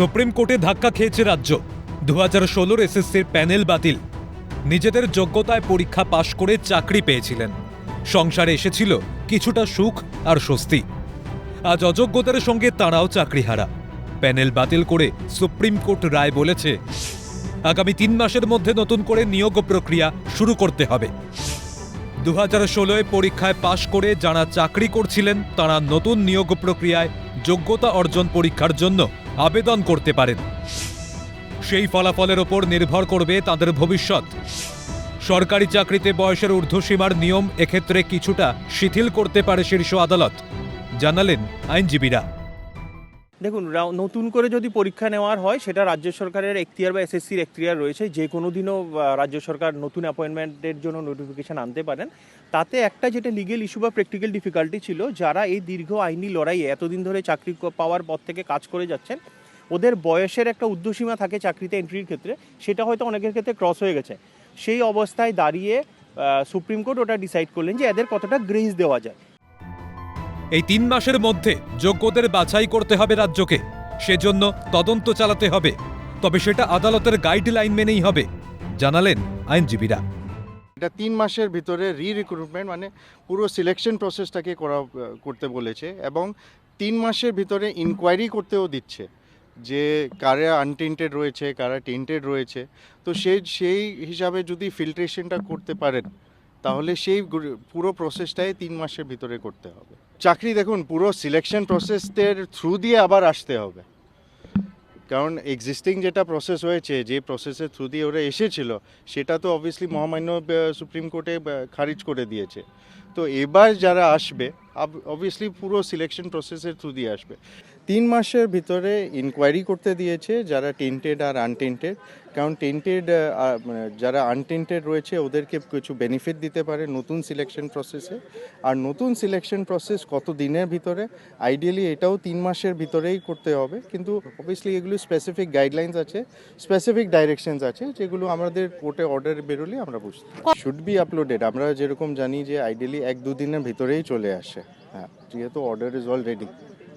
Supreme কোর্টে ধাক্কা খেয়েছে রাজ্য। দু হাজার ষোলোর এসএসসির প্যানেল বাতিল। নিজেদের যোগ্যতায় পরীক্ষা পাশ করে চাকরি পেয়েছিলেন। সংসারে এসেছিল কিছুটা সুখ আর স্বস্তি। আজ অযোগ্যতার সঙ্গে তাঁরাও চাকরি হারা প্যানেল বাতিল করে সুপ্রিম কোর্ট রায় বলেছে, আগামী তিন মাসের মধ্যে নতুন করে নিয়োগ প্রক্রিয়া শুরু করতে হবে। দু হাজার ষোলোয় পরীক্ষায় পাশ করে যারা চাকরি করছিলেন, তারা নতুন নিয়োগ প্রক্রিয়ায় যোগ্যতা অর্জন পরীক্ষার জন্য আবেদন করতে পারেন। সেই ফলাফলের ওপর নির্ভর করবে তাদের ভবিষ্যৎ। সরকারি চাকরিতে বয়সের ঊর্ধ্বসীমার নিয়ম এক্ষেত্রে কিছুটা শিথিল করতে পারে শীর্ষ আদালত। জানালেন আইনজীবীরা। দেখুন নতুন করে যদি পরীক্ষা নেওয়ার হয়, সেটা রাজ্য সরকারের এখতিয়ার বা এসএসসির এখতিয়ার রয়েছে। যে কোনো দিনও রাজ্য সরকার নতুন অ্যাপয়েন্টমেন্টের জন্য নোটিফিকেশন আনতে পারেন। তাতে একটা যেটা লিগেল ইস্যু বা প্র্যাকটিক্যাল ডিফিকাল্টি ছিল, যারা এই দীর্ঘ আইনি লড়াইয়ে এতদিন ধরে চাকরি পাওয়ার পর থেকে কাজ করে যাচ্ছেন, ওদের বয়সের একটা ঊর্ধ্বসীমা থাকে চাকরিতে এন্ট্রির ক্ষেত্রে, সেটা হয়তো অনেকের ক্ষেত্রে ক্রস হয়ে গেছে। সেই অবস্থায় দাঁড়িয়ে সুপ্রিম কোর্ট ওটা ডিসাইড করলেন যে এদের কতটা গ্রেস দেওয়া যায়। এই তিন মাসের মধ্যে যোগ্যদের বাছাই করতে হবে রাজ্যকে। সেজন্য তদন্ত চালাতে হবে। তবে সেটা আদালতের গাইডলাইন মেনেই হবে, জানালেন আইনজীবীরা। এটা তিন মাসের ভিতরে রি রিক্রুটমেন্ট মানে পুরো সিলেকশন প্রসেসটাকে করা করতে বলেছে এবং তিন মাসের ভিতরে ইনকোয়ারি করতেও দিচ্ছে যে কারা আনটেন্টেড রয়েছে, কারা টেন্টেড রয়েছে। তো সেই সেই হিসাবে যদি ফিল্ট্রেশনটা করতে পারেন তাহলে সেই পুরো প্রসেসটাই তিন মাসের ভিতরে করতে হবে। চাকরি দেখুন, পুরো সিলেকশন প্রসেসের থ্রু দিয়ে আবার আসতে হবে। কারণ এক্সিস্টিং যেটা প্রসেস হয়েছে, যে প্রসেসের থ্রু দিয়ে ওরা এসেছিল, সেটা তো অবভিয়াসলি মহামান্য সুপ্রিম কোর্টে খারিজ করে দিয়েছে। তো এবার যারা আসবে অবভিয়াসলি পুরো সিলেকশন প্রসেসের থ্রু দিয়ে আসবে। তিন মাসের ভিতরে ইনকোয়ারি করতে দিয়েছে যারা টেন্টেড আর আনটেন্টেড কারণ টেন্টেড যারা আনটেন্টেড রয়েছে, ওদেরকে কিছু বেনিফিট দিতে পারে নতুন সিলেকশন প্রসেসে আর নতুন সিলেকশন প্রসেস কত দিনের ভিতরে? আইডিয়ালি এটাও তিন মাসের ভিতরেই করতে হবে। কিন্তু অবভিয়াসলি এগুলো স্পেসিফিক গাইডলাইন্স আছে স্পেসিফিক ডাইরেকশনস আছে, যেগুলো আমাদের কোর্টে অর্ডার বেরোলে আমরা বুঝতে শুড বি আপলোডেড আমরা যেরকম জানি যে আইডিয়ালি এক দু দিনের ভিতরেই চলে আসে। হ্যাঁ যেহেতু অর্ডার ইজ অলরেডি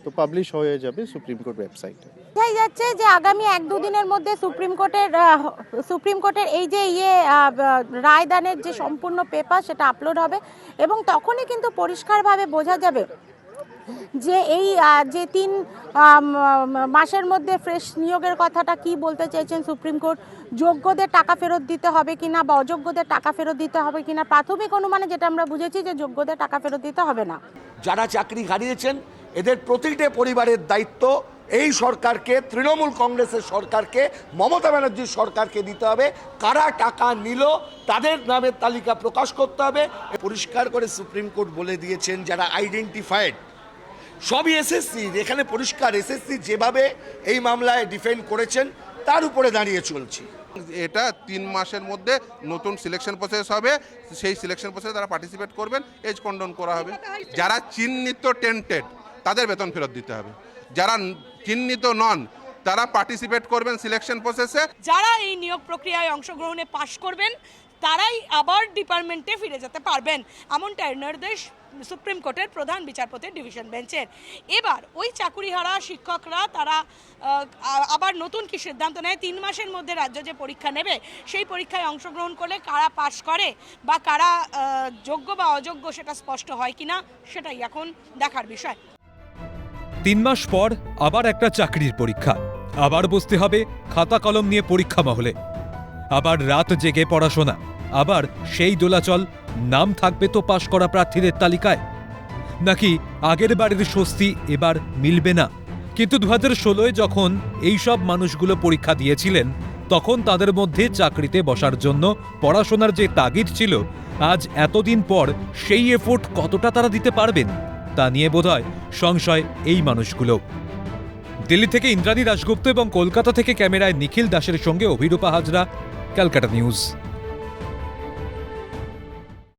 তো পাবলিশ হয়ে যাবে সুপ্রিম কোর্ট ওয়েবসাইটে বোঝাই যাচ্ছে যে আগামী এক দুদিনের মধ্যে সুপ্রিম কোর্টের সুপ্রিম কোর্টের এই যে ইয়ে রায়দানের যে সম্পূর্ণ পেপার সেটা আপলোড হবে এবং তখনই কিন্তু পরিষ্কারভাবে বোঝা যাবে যে এই যে তিন মাসের মধ্যে ফ্রেশ নিয়োগের কথাটা কি বলতে চাইছেন সুপ্রিম কোর্ট যোগ্যদের টাকা ফেরত দিতে হবে কিনা বা অযোগ্যদের টাকা ফেরত দিতে হবে কিনা? প্রাথমিক অনুমানে যেটা আমরা বুঝেছি যে যোগ্যদের টাকা ফেরত দিতে হবে না। যারা চাকরি হারিয়েছেন এদের প্রতিটি পরিবারের দায়িত্ব এই সরকারকে তৃণমূল কংগ্রেসের সরকারকে মমতা ব্যানার্জির সরকারকে দিতে হবে। কারা টাকা নিল তাদের নামের তালিকা প্রকাশ করতে হবে। পরিষ্কার করে সুপ্রিম কোর্ট বলে দিয়েছেন যারা আইডেন্টিফাইড সবই এসএসসি এখানে পরিষ্কার এসএসসি যেভাবে এই মামলায় ডিফেন্ড করেছেন তার উপরে দাঁড়িয়ে চলছি। এটা তিন মাসের মধ্যে নতুন সিলেকশন প্রসেস হবে। সেই সিলেকশন প্রসেসে তারা পার্টিসিপেট করবেন এজ কন্ডন করা হবে। যারা চিহ্নিত টেন্টেড তাদের বেতন ফেরত দিতে হবে। যারা চিহ্নিত নন, তারা পার্টিসিপেট করবেন সিলেকশন প্রসেসে যারা এই নিয়োগ প্রক্রিয়ায় অংশগ্রহণে পাশ করবেন, তারাই আবার ডিপার্টমেন্টে ফিরে যেতে পারবেন, এমনটাই নির্দেশ সুপ্রিম কোর্টের প্রধান বিচারপতির ডিভিশন বেঞ্চের এবার ওই চাকুরিহারা শিক্ষকরা, তারা আবার নতুন কি সিদ্ধান্ত নেয়? তিন মাসের মধ্যে রাজ্য যে পরীক্ষা নেবে, সেই পরীক্ষায় অংশগ্রহণ করলে কারা পাশ করে বা কারা যোগ্য বা অযোগ্য সেটা স্পষ্ট হয় কিনা, সেটাই এখন দেখার বিষয়। তিন মাস পর আবার একটা চাকরির পরীক্ষা। আবার বসতে হবে খাতা কলম নিয়ে পরীক্ষা মহলে। আবার রাত জেগে পড়াশোনা। আবার সেই দোলাচল, নাম থাকবে তো পাশ করা প্রার্থীদের তালিকায়। নাকি আগের বাড়ির স্বস্তি এবার মিলবে না। কিন্তু দু হাজার ষোলোয় যখন এইসব মানুষগুলো পরীক্ষা দিয়েছিলেন, তখন তাদের মধ্যে চাকরিতে বসার জন্য পড়াশোনার যে তাগিদ ছিল, আজ এতদিন পর সেই এফোর্ট কতটা তারা দিতে পারবেন? তা নিয়ে বোধহয় সংশয় এই মানুষগুলো। দিল্লি থেকে ইন্দ্রাণী দাশগুপ্ত এবং কলকাতা থেকে ক্যামেরায় নিখিল দাসের সঙ্গে অভিরূপা হাজরা, ক্যালকাটা নিউজ।